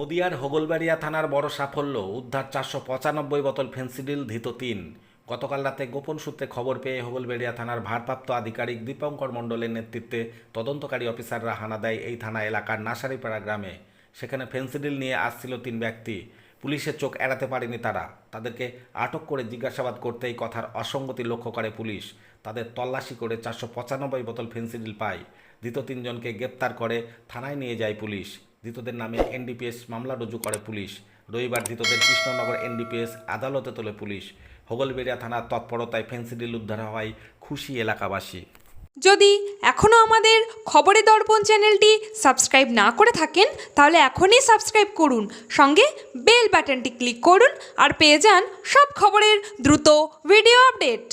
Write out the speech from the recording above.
নদিয়ার হোগলবাড়িয়া থানার বড় সাফল্য, উদ্ধার চারশো পঁচানব্বই বোতল ফেন্সিডিল ধৃত তিন। গতকাল রাতে গোপন সূত্রে খবর পেয়ে হোগলবেড়িয়া থানার ভারপ্রাপ্ত আধিকারিক দীপঙ্কর মণ্ডলের নেতৃত্বে তদন্তকারী অফিসাররা হানা দেয় এই থানা এলাকার নাসারিপাড়া গ্রামে। সেখানে ফেন্সিডিল নিয়ে আসছিল তিন ব্যক্তি। পুলিশের চোখ এড়াতে পারেনি তারা। তাদেরকে আটক করে জিজ্ঞাসাবাদ করতেই কথার অসঙ্গতি লক্ষ্য করে পুলিশ। তাদের তল্লাশি করে চারশো পঁচানব্বই বোতল ফেন্সিডিল পায়। ধৃত তিনজনকে গ্রেপ্তার করে থানায় নিয়ে যায় পুলিশ। ধৃতদের নামে এনডিপিএস মামলা রুজু করে পুলিশ। রবিবার ধৃতদের কৃষ্ণনগর এনডিপিএস আদালতে তোলে পুলিশ। হোগলবেড়িয়া থানার তৎপরতায় ফেন্সিডিল উদ্ধার হওয়ায় খুশি এলাকাবাসী। যদি এখনও আমাদের খবরের দর্পণ চ্যানেলটি সাবস্ক্রাইব না করে থাকেন, তাহলে এখনই সাবস্ক্রাইব করুন। সঙ্গে বেল বাটনটি ক্লিক করুন আর পেয়ে যান সব খবরের দ্রুত ভিডিও আপডেট।